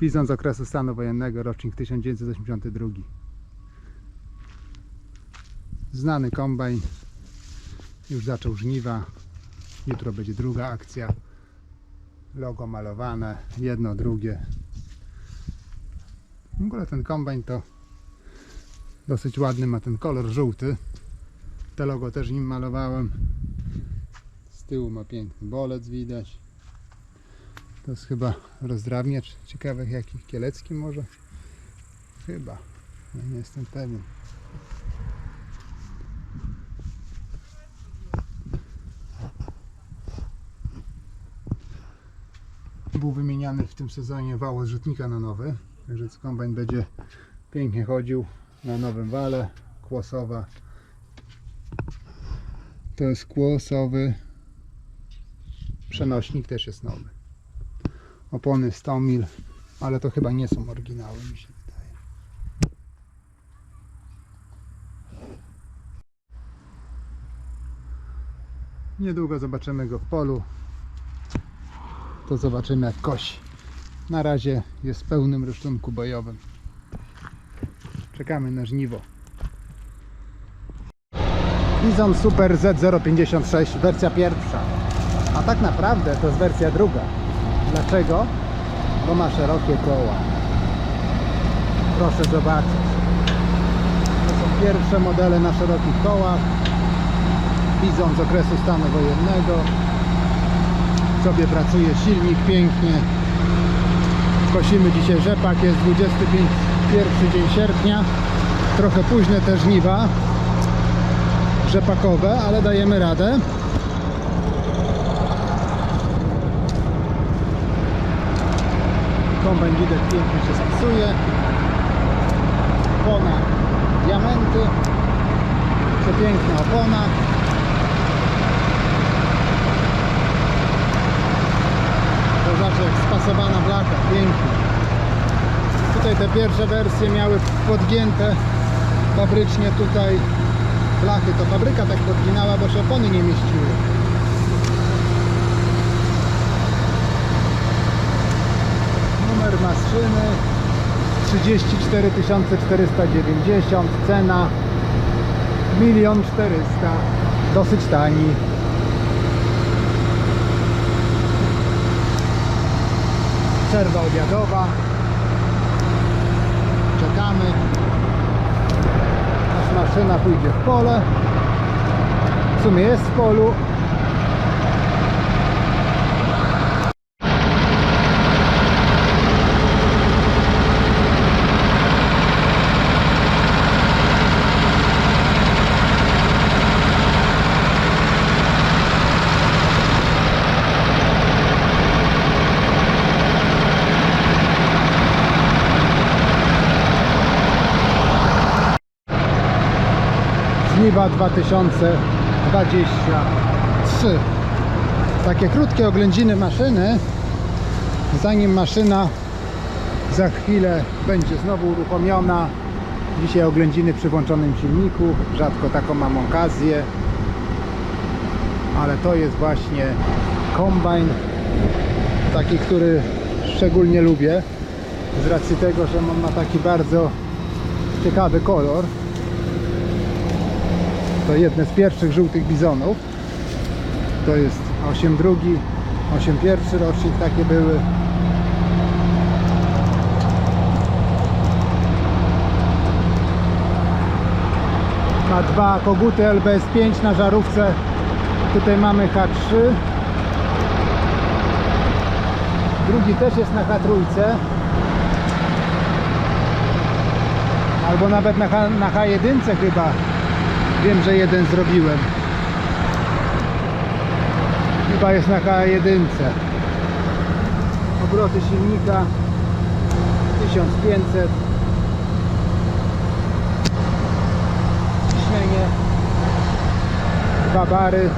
Bizon z okresu stanu wojennego, rocznik 1982. Znany kombajn. Już zaczął żniwa. Jutro będzie druga akcja. Logo malowane, jedno, drugie. W ogóle ten kombajn to dosyć ładny ma ten kolor żółty. Te logo też nim malowałem. Z tyłu ma piękny bolec widać. To jest chyba rozdrawniacz. Ciekawe jaki kielecki może? Chyba. No nie jestem pewien. Był wymieniany w tym sezonie wał z rzutnika na nowy. Także kombajn będzie pięknie chodził na nowym wale. Kłosowa. To jest kłosowy. Przenośnik też jest nowy. Opony 100 mil, ale to chyba nie są oryginały, mi się wydaje. Niedługo zobaczymy go w polu. To zobaczymy jak kosi. Na razie jest w pełnym rysztunku bojowym. Czekamy na żniwo. Bizon Super Z056 wersja pierwsza. A tak naprawdę to jest wersja druga. Dlaczego? Bo ma szerokie koła. Proszę zobaczyć. To są pierwsze modele na szerokich kołach. Bizon z okresu stanu wojennego. Sobie pracuje silnik pięknie. Kosimy dzisiaj rzepak. Jest 21 dzień sierpnia. Trochę późne te żniwa rzepakowe, ale dajemy radę. Widać pięknie się spisuje. Opona, diamenty. Przepiękna opona. To jak spasowana blaka, pięknie. Tutaj te pierwsze wersje miały podgięte fabrycznie tutaj blachy. To fabryka tak podginała, bo się opony nie mieściły. Numer maszyny 34 490, cena 1 400 dosyć tani. Przerwa obiadowa. Czekamy. Aż maszyna pójdzie w pole. W sumie jest w polu. Żniwa 2023. Takie krótkie oględziny maszyny, zanim maszyna za chwilę będzie znowu uruchomiona. Dzisiaj oględziny przy włączonym silniku, rzadko taką mam okazję, ale to jest właśnie kombajn, taki, który szczególnie lubię, z racji tego, że on ma taki bardzo ciekawy kolor to jedne z pierwszych żółtych bizonów. To jest 8 drugi, 8 pierwszy rocznik takie były. Ma dwa koguty LBS5 na żarówce. Tutaj mamy H3. Drugi też jest na H3. Albo nawet na, H, na H1 chyba. Wiem, że jeden zrobiłem. Chyba jest na K1. Obroty silnika 1500. Ciśnienie. Dwa bary.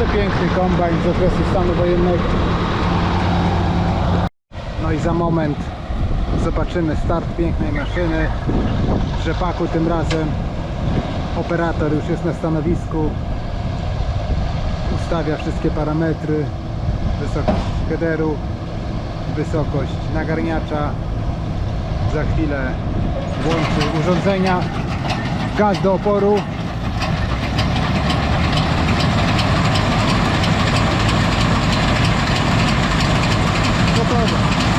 Przepiękny kombajn z okresu stanu wojennego. No i za moment zobaczymy start pięknej maszyny w rzepaku tym razem Operator już jest na stanowisku. Ustawia wszystkie parametry. Wysokość headeru, wysokość nagarniacza. Za chwilę włączy urządzenia. Gaz do oporu. そうじ。